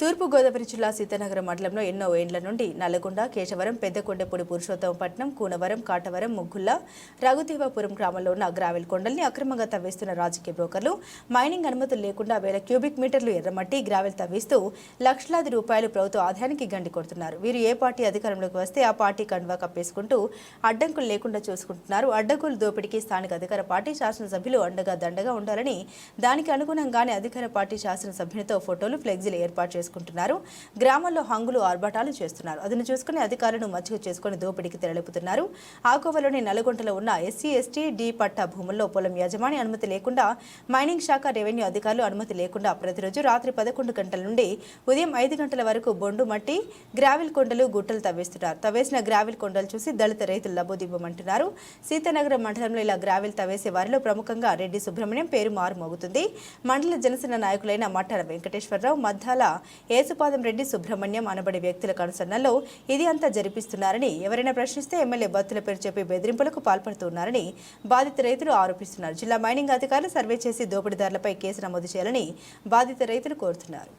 తూర్పుగోదావరి జిల్లా సీతానగరం మండలంలో ఎన్నో ఏండ్ల నుండి నల్లగొండ కేశవరం పెద్దకొండపూడి పురుషోత్తమపట్నం కూనవరం కాటవరం ముగ్గుల్ల రఘుదేవాపురం గ్రామంలో ఉన్న గ్రావెల్ కొండల్ని అక్రమంగా తవ్విస్తున్న రాజకీయ బ్రోకర్లు మైనింగ్ అనుమతులు లేకుండా వేల క్యూబిక్ మీటర్లు ఎర్రమట్టి గ్రావెల్ తవ్విస్తూ లక్షలాది రూపాయలు ప్రభుత్వ ఆదాయానికి గండి కొడుతున్నారు. వీరు ఏ పార్టీ అధికారంలోకి వస్తే ఆ పార్టీ కండువా కప్పేసుకుంటూ అడ్డంకులు లేకుండా చూసుకుంటున్నారు. అడ్డంకులు దోపిడీకి స్థానిక అధికార పార్టీ శాసనసభ్యులు అండగా దండగా ఉండాలని దానికి అనుగుణంగానే అధికార పార్టీ శాసనసభ్యునితో ఫోటోలు ఫ్లెక్సీలు ఏర్పాటు చేసుకుంటున్నారు. గ్రామాల్లో హంగులు ఆర్భాటాలు చేస్తున్నారు. అదను చూసుకుని అధికారులను మచ్చిక చేసుకుని దోపిడీకి తెరలిపుతున్నారు. ఆకోవలోని నల్గొంటలో ఉన్న ఎస్సీ ఎస్టీ డి పట్టా భూముల్లో పొలం యజమాని అనుమతి లేకుండా మైనింగ్ శాఖ రెవెన్యూ అధికారులు అనుమతి లేకుండా ప్రతిరోజు రాత్రి పదకొండు గంటల నుండి ఉదయం ఐదు గంటల వరకు బొండు మట్టి గ్రావిల్ కొండలు గుట్టలు తవ్వేస్తున్నారు. తవ్వేసిన గ్రావిల్ కొండలు చూసి దళిత రైతులు లబోదిబ్బమంటున్నారు. సీతానగరం మండలంలో ఇలా గ్రావిల్ తవ్వేసే వారిలో ప్రముఖంగా రెడ్డి సుబ్రహ్మణ్యం పేరు మారుమోగుతుంది. మండల జనసేన నాయకులైన మట్టాల వెంకటేశ్వరరావు మద్దాల ఏసుపాదం రెడ్డి సుబ్రహ్మణ్యం అనబడే వ్యక్తుల కనుసన్నల్లో ఇది అంతా జరిపిస్తున్నారని ఎవరైనా ప్రశ్నిస్తే ఎమ్మెల్యే బత్తుల పేరు చెప్పి బెదిరింపులకు పాల్పడుతున్నారని బాధిత రైతులు ఆరోపిస్తున్నారు. జిల్లా మైనింగ్ అధికారులు సర్వే చేసి దోపిడీదారులపై కేసు నమోదు చేయాలని బాధిత రైతులు కోరుతున్నారు.